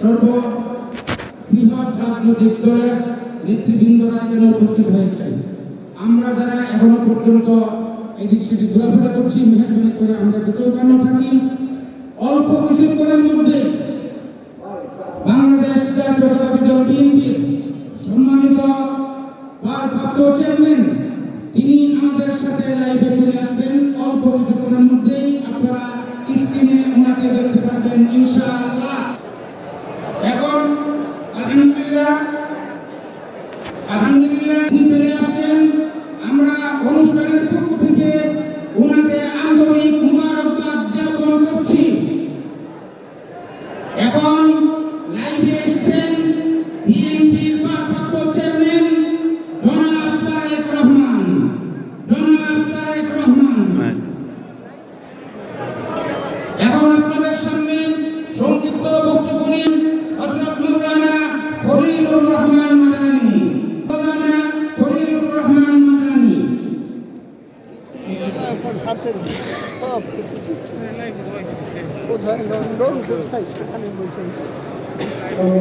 সর্ব বৃহৎ রাজনৈতিক দলের নেতৃবৃন্দরা এখানে উপস্থিত হয়েছেন। আমরা যারা এখনও পর্যন্ত এদিক সেদিক ঘোরাফেরা করছি মেহরবানি করে আমরা একটু থাকি। অল্প কিছুক্ষণের মধ্যে বাংলাদেশ জাতীয়তাবাদী দল বিএনপির সম্মানিত ভারপ্রাপ্ত চেয়ারম্যান, তিনি আমাদের সাথে লাইভে চলে আসবেন। অল্প কিছুক্ষণের মধ্যেই আপনারা স্ক্রিনে ওনাকে দেখতে পারবেন, ইনশাআল্লাহ। চলে আসছেন السلام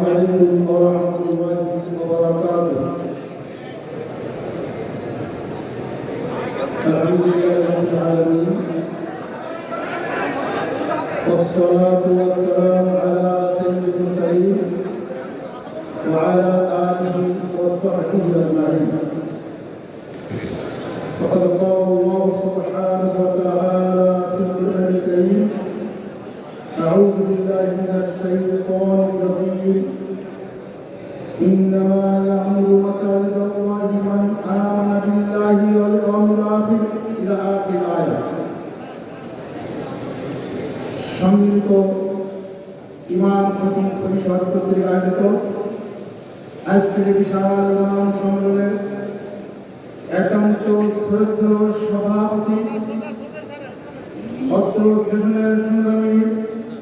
عليكم ورحمة الله وبركاته الحمد لله رب العالمين. والصلاة والسلام على سيد المرسلين وعلى آله وصحبه أجمعين. فقد قال الله سبحانه وتعالى أعوذ بالله من الشيطان الرجيم إنما يعمر مساجد الله من آمن بالله واليوم الآخر إلى آخر الآية সম্মিলিত ইমাম খতিব পরিষদ কর্তৃক আয়োজিত আজকের বিশাল ইমাম সম্মেলনের একাংশ শ্রদ্ধ সভাপতি অত্র সেশনের সংগ্রামী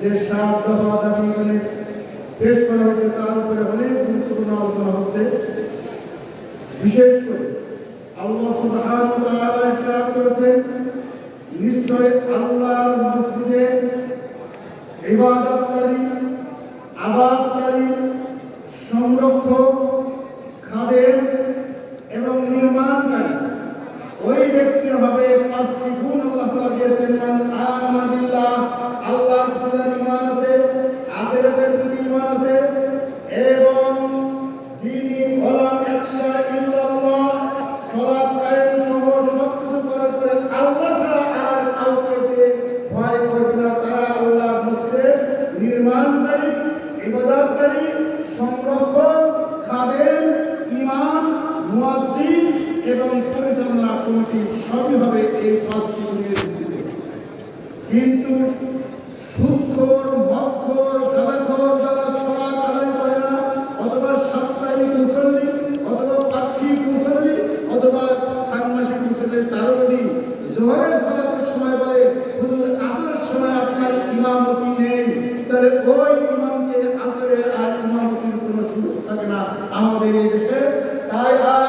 যে সাত দফা দাবি এখানে। করা হয়েছে, তার উপরে অনেক গুরুত্বপূর্ণ আলোচনা হচ্ছে। বিশেষ করে আল্লাহ সুবহানাহু ওয়া তাআলা ইরশাদ করেছেন নিশ্চয় আল্লাহর মসজিদে ইবাদতকারী আবাদকারী সংরক্ষক খাদেম এবং নির্মাণকারী ওই ব্যক্তির হবে পাঁচটি গুণ আল্লাহ তাআলা দিয়েছেন, মান আমানা বিল্লাহ, আল্লাহর প্রতি ঈমান আছে, আখিরাতের প্রতি ঈমান আছে, এবং যিনি গোলাম একশা ইল্লাল্লাহ, সালাত কায়েম সহ সব কিছু করার পরে আল্লাহ ছাড়া আর কাউকে ভয় করবে না, তারা আল্লাহর মসজিদের নির্মাণকারী, ইবাদতকারী, সংরক্ষক, খাদেম, ইমাম, মুয়াজ্জিন এবং পরিচালনা কমিটি সবই হবে এই পাঁচটি গুণের ভিত্তিতে কিন্তু সুদখোর মক্ষর গাঁদাখোর যারা সলাৎ আদায় করে না, অথবা সাপ্তাহিক মুসল্লি, অথবা পাক্ষিক মুসল্লি, অথবা ষান্মাসিক মুসল্লি তারা যদি জোহরের সালাতের সময় বলে, হুজুর আসরের সময় আপনার ইমামতি নেই। তাহলে ওই ইমামকে আসরে আর ইমামতির কোনো সুযোগ থাকে না আমাদের এই দেশে। তাই আর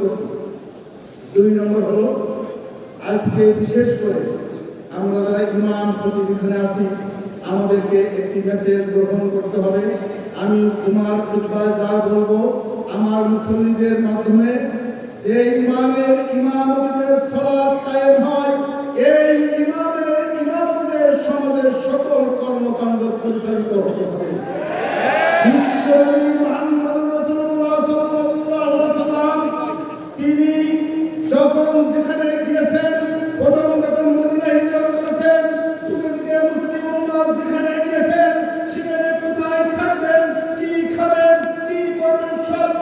করছি। দুই নম্বর হলো, আজকে বিশেষ করে আমরা ইমাম আমাদেরকে একটি মেসেজ করতে হবে। আমি তোমার যা বলব, আমার মুসল্লিদের মাধ্যমে যে ইমামের ইমামতের সলাপ কায়েম হয়, এই ইমামের পরিচালিত হতে পারে। বিশ্বের